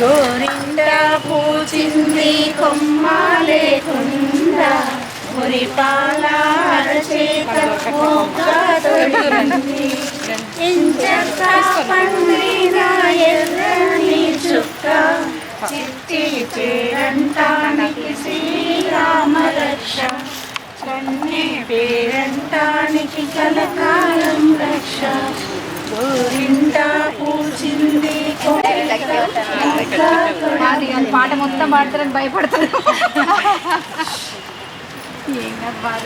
పూచింది పూచింది కొమ్మ లేకుండా మురిపాల అరచేత ఇంచక్క పండిన ఎర్రని చుక్క. చిట్టి పేరంటానికి శ్రీరామరక్ష. కన్నే పేరంటానికి కలకాలం రక్ష. గోరిందా పాట మొత్తం పాడతారని భయపడతారు ఏం కాదు బాధ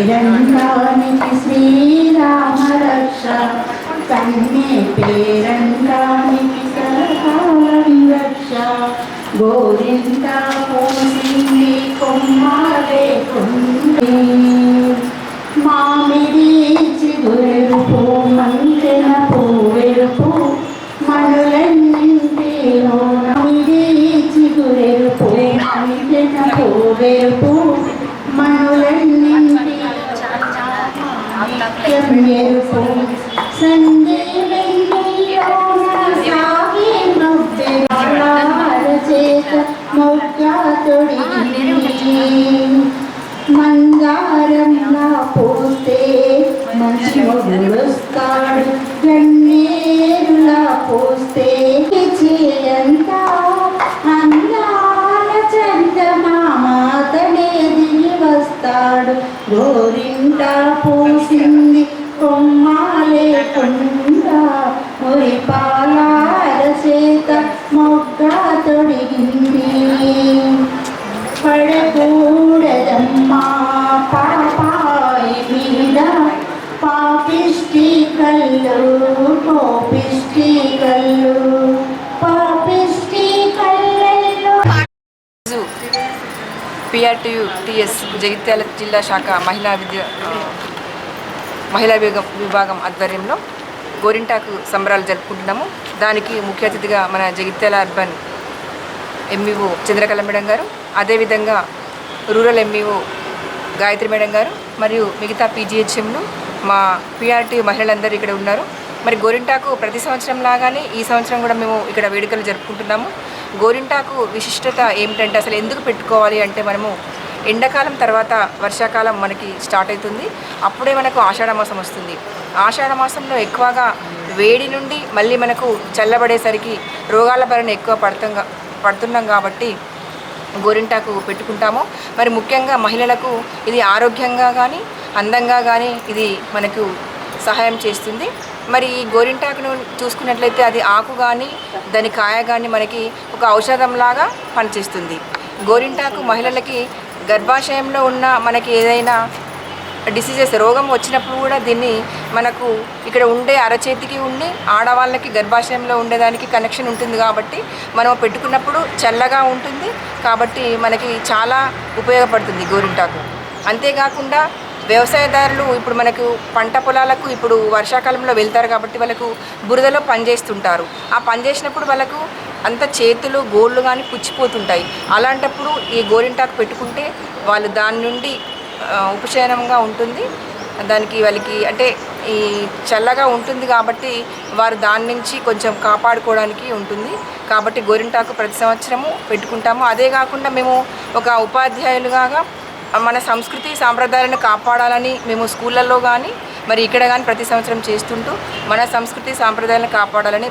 పేరంటానికి శ్రీరామ రక్ష కన్నే పేరంటానికి సరకాలం రక్ష గోరింట మామిడి చిగురెరుపు మంతెన పువ్వెరుపు మనులన్నింటిలో మామిడి చిగురెరుపు మంతెన పువ్వెరుపు మనులన్నింటి ఎరుపు సందే మంచి మొగుడొస్తాడు పోస్తే చేయంత అందాల చందమామాతనే దిగి వస్తాడు. గోరింట పూసింది పిఆర్టీయు టిఎస్ జగిత్యాల జిల్లా శాఖ మహిళా విద్య మహిళా విభాగం విభాగం ఆధ్వర్యంలో గోరింటాకు సంబరాలు జరుపుకుంటున్నాము. దానికి ముఖ్య అతిథిగా మన Jagtial urban MEO Chandrakala madam గారు అదేవిధంగా రూరల్ ఎంఈఓ గాయత్రి మేడం గారు మరియు మిగతా పీజీహెచ్ఎంలు మా పిఆర్టీ మహిళలందరూ ఇక్కడ ఉన్నారు. మరి గోరింటాకు ప్రతి సంవత్సరం లాగానే ఈ సంవత్సరం కూడా మేము ఇక్కడ వేడుకలు జరుపుకుంటున్నాము. గోరింటాకు విశిష్టత ఏమిటంటే అసలు ఎందుకు పెట్టుకోవాలి అంటే మనము ఎండాకాలం తర్వాత వర్షాకాలం మనకి స్టార్ట్ అవుతుంది. అప్పుడే మనకు ఆషాఢ మాసం వస్తుంది. ఆషాఢ మాసంలో ఎక్కువగా వేడి నుండి మళ్ళీ మనకు చల్లబడేసరికి రోగాల బారిన ఎక్కువ పడుతంగా పడుతున్నాం కాబట్టి గోరింటాకు పెట్టుకుంటాము. మరి ముఖ్యంగా మహిళలకు ఇది ఆరోగ్యంగా కానీ అందంగా కానీ ఇది మనకు సహాయం చేస్తుంది. మరి ఈ గోరింటాకును చూసుకున్నట్లయితే అది ఆకు కానీ దాని కాయ కానీ మనకి ఒక ఔషధంలాగా పనిచేస్తుంది. గోరింటాకు మహిళలకి గర్భాశయంలో ఉన్న మనకి ఏదైనా డిసీజెస్ రోగం వచ్చినప్పుడు కూడా దీన్ని మనకు ఇక్కడ ఉండే అరచేతికి ఉండి ఆడవాళ్ళకి గర్భాశయంలో ఉండేదానికి కనెక్షన్ ఉంటుంది కాబట్టి మనం పెట్టుకున్నప్పుడు చల్లగా ఉంటుంది కాబట్టి మనకి చాలా ఉపయోగపడుతుంది గోరింటాకు. అంతేకాకుండా వ్యవసాయదారులు ఇప్పుడు మనకు పంట పొలాలకు ఇప్పుడు వర్షాకాలంలో వెళ్తారు కాబట్టి వాళ్ళకు బురదలో పనిచేస్తుంటారు. ఆ పని చేసినప్పుడు వాళ్ళకు అంత చేతులు గోళ్ళు కానీ పుచ్చిపోతుంటాయి. అలాంటప్పుడు ఈ గోరింటాకు పెట్టుకుంటే వాళ్ళు దాని నుండి ఉపశమనంగా ఉంటుంది. దానికి వాళ్ళకి అంటే ఈ చల్లగా ఉంటుంది కాబట్టి వారు దాని నుంచి కొంచెం కాపాడుకోవడానికి ఉంటుంది. కాబట్టి గోరింటాకు ప్రతి సంవత్సరము పెట్టుకుంటాము. అదే కాకుండా మేము ఒక ఉపాధ్యాయులుగా మన సంస్కృతి సాంప్రదాయాలను కాపాడాలని మేము స్కూళ్ళల్లో కానీ మరి ఇక్కడ కానీ ప్రతి సంవత్సరం చేస్తుంటూ మన సంస్కృతి సాంప్రదాయాలను కాపాడాలని